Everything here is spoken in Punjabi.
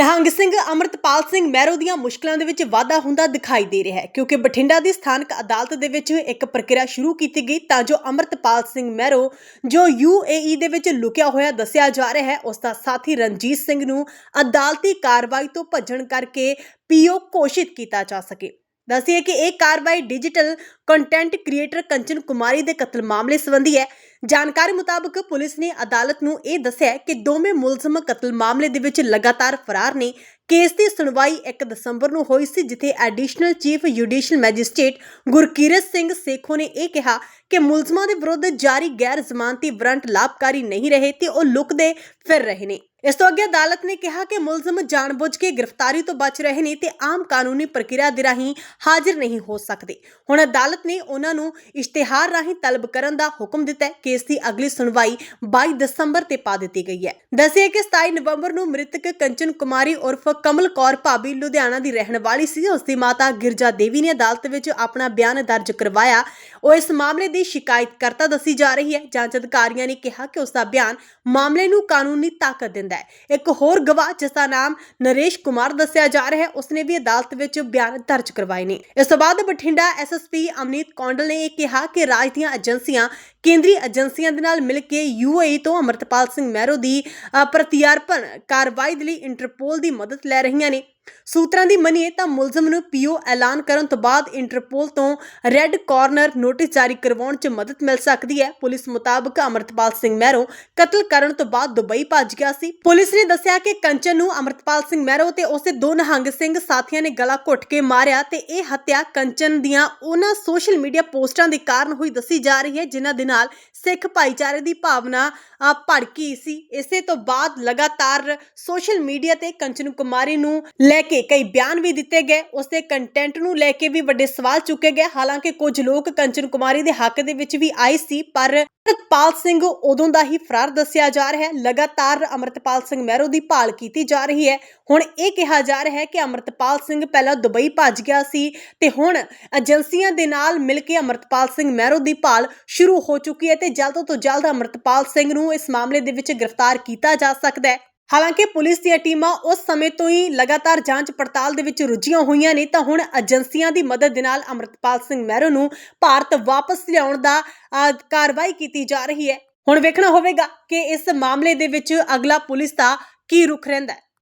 ਨਿਹੰਗ ਸਿੰਘ ਅਮਰਤਪਾਲ ਸਿੰਘ ਮਹਿਰੋ ਦੀਆਂ ਮੁਸ਼ਕਲਾਂ ਦੇ ਵਿੱਚ ਵਾਧਾ ਹੁੰਦਾ ਦਿਖਾਈ ਦੇ ਰਿਹਾ ਹੈ, ਕਿਉਂਕਿ ਬਠਿੰਡਾ ਦੀ ਸਥਾਨਕ ਅਦਾਲਤ ਦੇ ਵਿੱਚ ਇੱਕ ਪ੍ਰਕਿਰਿਆ ਸ਼ੁਰੂ ਕੀਤੀ ਗਈ, ਤਾਂ ਜੋ ਅਮਰਤਪਾਲ ਸਿੰਘ ਮਹਿਰੋ, ਜੋ ਯੂਏਈ ਦੇ ਵਿੱਚ ਲੁਕਿਆ ਹੋਇਆ ਦੱਸਿਆ ਜਾ ਰਿਹਾ ਹੈ, ਉਸ ਦਾ ਸਾਥੀ ਰਣਜੀਤ ਸਿੰਘ ਨੂੰ ਅਦਾਲਤੀ ਕਾਰਵਾਈ ਤੋਂ ਭੱਜਣ ਕਰਕੇ ਪੀਓ ਘੋਸ਼ਿਤ ਕੀਤਾ ਜਾ ਸਕੇ। ਦੱਸਿਏ ਕਿ ਇਹ ਕਾਰਵਾਈ digital content creator Kanchan Kumari ਦੇ ਕਤਲ ਮਾਮਲੇ ਸੰਬੰਧੀ ਹੈ। ਜਾਣਕਾਰੀ ਮੁਤਾਬਕ ਪੁਲਿਸ ਨੇ ਅਦਾਲਤ ਨੂੰ ਇਹ ਦੱਸਿਆ ਕਿ ਦੋਵੇਂ ਮੁਲਜ਼ਮ ਕਤਲ ਮਾਮਲੇ ਦੇ ਵਿੱਚ ਲਗਾਤਾਰ ਫਰਾਰ ਨੇ। ਕੇਸ ਦੀ ਸੁਣਵਾਈ 1 ਦਸੰਬਰ ਨੂੰ ਹੋਈ ਸੀ, ਜਿੱਥੇ additional chief judicial magistrate Gurkirat Singh Sekhon ਨੇ ਇਹ ਕਿਹਾ ਕਿ ਮੁਲਜ਼ਮਾਂ ਦੇ ਵਿਰੁੱਧ ਜਾਰੀ ਗੈਰ ਜ਼ਮਾਨਤੀ ਵਾਰੰਟ ਲਾਭਕਾਰੀ ਨਹੀਂ ਰਹੇ ਤੇ ਉਹ ਲੁਕਦੇ ਫਿਰ ਰਹੇ ਨੇ। ਇਸ ਤੋਂ ਅੱਗੇ ਅਦਾਲਤ ਨੇ ਕਿਹਾ ਕਿ ਮੁਲਜ਼ਮ ਜਾਣਬੁੱਝ ਕੇ ਗ੍ਰਿਫਤਾਰੀ ਤੋਂ ਬਚ ਰਹੇ ਨੇ ਤੇ ਆਮ ਕਾਨੂੰਨੀ ਪ੍ਰਕਿਰਿਆ ਦੇ ਰਾਹੀਂ ਹਾਜ਼ਰ ਨਹੀਂ ਹੋ ਸਕਦੇ। ਹੁਣ ਅਦਾਲਤ ਨੇ ਉਹਨਾਂ ਨੂੰ ਇਸ਼ਤਿਹਾਰ ਰਾਹੀਂ ਤਲਬ ਕਰਨ ਦਾ ਹੁਕਮ ਦਿੱਤਾ ਹੈ ਕੇਸ ਦੀ ਅਗਲੀ ਸੁਣਵਾਈ 22 ਦਸੰਬਰ ਤੇ ਪਾ ਦਿੱਤੀ ਗਈ ਹੈ। ਦੱਸਿਆ ਕਿ 27 ਨਵੰਬਰ ਨੂੰ ਮ੍ਰਿਤਕ ਕੰਚਨ ਕੁਮਾਰੀ ਉਰਫ ਕਮਲ ਕੌਰ ਭਾਬੀ ਲੁਧਿਆਣਾ ਦੀ ਰਹਿਣ ਵਾਲੀ ਸੀ। ਉਸ ਦੀ ਮਾਤਾ ਗਿਰਜਾ ਦੇਵੀ ਨੇ ਅਦਾਲਤ ਵਿੱਚ ਆਪਣਾ ਬਿਆਨ ਦਰਜ ਕਰਵਾਇਆ। ਉਹ ਇਸ ਮਾਮਲੇ ਦੀ ਸ਼ਿਕਾਇਤਕਰਤਾ ਦੱਸੀ ਜਾ ਰਹੀ ਹੈ। ਜਾਂਚ ਅਧਿਕਾਰੀਆਂ ਨੇ ਕਿਹਾ ਕਿ ਉਸ ਦਾ ਬਿਆਨ ਮਾਮਲੇ ਨੂੰ ਕਾਨੂੰਨੀ ਤਾਕਤ ਦਿੰਦਾ ਹੈ। ਇੱਕ ਹੋਰ ਗਵਾਹ, ਜਿਸ ਦਾ ਨਾਮ ਨਰੇਸ਼ ਕੁਮਾਰ ਦੱਸਿਆ ਜਾ ਰਿਹਾ ਹੈ, ਉਸਨੇ ਵੀ ਅਦਾਲਤ ਵਿੱਚ ਬਿਆਨ ਦਰਜ ਕਰਵਾਏ ਨੇ। ਇਸ ਤੋਂ ਬਾਅਦ ਬਠਿੰਡਾ ਐਸਐਸਪੀ ਅਮਨੀਤ ਕੌਂਡਲ ਨੇ ਇਹ ਕਿਹਾ ਕਿ ਰਾਜ ਦੀਆਂ ਏਜੰਸੀਆਂ ਕੇਂਦਰੀ ਏਜੰਸੀਆਂ ਦੇ ਨਾਲ ਮਿਲ ਕੇ ਯੂਏਈ ਤੋਂ ਅਮਰਤਪਾਲ ਸਿੰਘ ਮਹਿਰੋ ਦੀ ਪ੍ਰਤਿਆਰਪਣ ਕਾਰਵਾਈ ਦੇ ਲਈ ਇੰਟਰਪੋਲ ਦੀ ਮਦਦ ਲੈ ਰਹੀਆਂ ਨੇ। ਸੂਤਰਾਂ ਦੀ ਮੰਨੀਏ ਤਾਂ ਮੁਲਜ਼ਮ ਨੂੰ ਪੀਓ ਐਲਾਨ ਕਰਨ ਤੋਂ ਬਾਅਦ ਇੰਟਰਪੋਲ ਤੋਂ ਰੈੱਡ ਕਾਰਨਰ ਨੋਟਿਸ ਜਾਰੀ ਕਰਵਾਉਣ 'ਚ ਮਦਦ ਮਿਲ ਸਕਦੀ ਹੈ। ਪੁਲਿਸ ਮੁਤਾਬਕ ਅਮਰਤਪਾਲ ਸਿੰਘ ਮਹਿਰੋ ਕਤਲ ਕਰਨ ਤੋਂ ਬਾਅਦ ਦੁਬਈ ਭੱਜ ਗਿਆ ਸੀ। ਪੁਲਿਸ ਨੇ ਦੱਸਿਆ ਕਿ ਕੰਚਨ ਨੂੰ ਅਮਰਤਪਾਲ ਸਿੰਘ ਮਹਿਰੋ ਤੇ ਉਸਦੇ ਦੋ ਨਿਹੰਗ ਸਿੰਘ ਸਾਥੀਆਂ ਨੇ ਗਲਾ ਘੁੱਟ ਕੇ ਮਾਰਿਆ ਤੇ ਇਹ ਹੱਤਿਆ ਕੰਚਨ ਦੀਆਂ ਉਹਨਾਂ ਸੋਸ਼ਲ ਮੀਡੀਆ ਪੋਸਟਾਂ ਦੇ ਕਾਰਨ ਹੋਈ ਦੱਸੀ ਜਾ ਰਹੀ ਹੈ, ਜਿਨ੍ਹਾਂ ਦੇ ਨਾਲ ਸਿੱਖ ਭਾਈਚਾਰੇ ਦੀ ਭਾਵਨਾ ਭੜਕੀ ਸੀ। ਇਸੇ ਤੋਂ ਬਾਅਦ ਲਗਾਤਾਰ ਸੋਸ਼ਲ ਮੀਡੀਆ ਤੇ ਕੰਚਨ ਕੁਮਾਰੀ ਨੂੰ ਲੈ ਕੇ ਕਈ ਬਿਆਨ ਵੀ ਦਿੱਤੇ ਗਏ, ਉਸਦੇ ਕੰਟੈਂਟ ਨੂੰ ਲੈ ਕੇ ਵੀ ਵੱਡੇ ਸਵਾਲ ਚੁੱਕੇ ਗਏ। ਹਾਲਾਂਕਿ ਕੁਝ ਲੋਕ ਕੰਚਨ ਕੁਮਾਰੀ ਦੇ ਹੱਕ ਦੇ ਵਿੱਚ ਵੀ ਆਏ ਸੀ, ਪਰ ਅਮਰਤਪਾਲ ਸਿੰਘ ਉਦੋਂ ਦਾ ਹੀ ਫਰਾਰ ਦੱਸਿਆ ਜਾ ਰਿਹਾ ਹੈ। ਲਗਾਤਾਰ ਅਮਰਤਪਾਲ ਸਿੰਘ ਮਹਿਰੋ ਦੀ ਭਾਲ ਕੀਤੀ ਜਾ ਰਹੀ ਹੈ। ਹੁਣ ਇਹ ਕਿਹਾ ਜਾ ਰਿਹਾ ਹੈ ਕਿ ਅਮਰਤਪਾਲ ਸਿੰਘ ਪਹਿਲਾਂ ਦੁਬਈ ਭੱਜ ਗਿਆ ਸੀ ਤੇ ਹੁਣ ਏਜੰਸੀਆਂ ਦੇ ਨਾਲ ਮਿਲ ਕੇ ਅਮਰਤਪਾਲ ਸਿੰਘ ਮਹਿਰੋ ਦੀ ਭਾਲ ਸ਼ੁਰੂ ਹੋ ਚੁੱਕੀ ਹੈ ਤੇ ਜਲਦ ਤੋਂ ਜਲਦ ਅਮਰਤਪਾਲ ਸਿੰਘ ਨੂੰ ਇਸ ਮਾਮਲੇ ਦੇ ਵਿੱਚ ਗ੍ਰਿਫਤਾਰ ਕੀਤਾ ਜਾ ਸਕਦਾ ਹੈ। ਹਾਲਾਂਕਿ ਪੁਲਿਸ ਦੀਆਂ ਟੀਮਾਂ ਉਸ ਸਮੇਂ ਤੋਂ ਹੀ ਲਗਾਤਾਰ ਜਾਂਚ ਪੜਤਾਲ ਦੇ ਵਿੱਚ ਰੁੱਝੀਆਂ ਹੋਈਆਂ ਨੇ, ਤਾਂ ਹੁਣ ਏਜੰਸੀਆਂ ਦੀ ਮਦਦ ਦੇ ਨਾਲ ਅਮਰਤਪਾਲ ਸਿੰਘ ਮਹਿਰੋ ਨੂੰ ਭਾਰਤ ਵਾਪਸ ਲਿਆਉਣ ਦਾ ਕਾਰਵਾਈ ਕੀਤੀ ਜਾ ਰਹੀ ਹੈ। ਹੁਣ ਵੇਖਣਾ ਹੋਵੇਗਾ ਕਿ ਇਸ ਮਾਮਲੇ ਦੇ ਵਿੱਚ ਅਗਲਾ ਪੁਲਿਸ ਦਾ ਕੀ ਰੁਖ ਰਹਿੰਦਾ ਹੈ।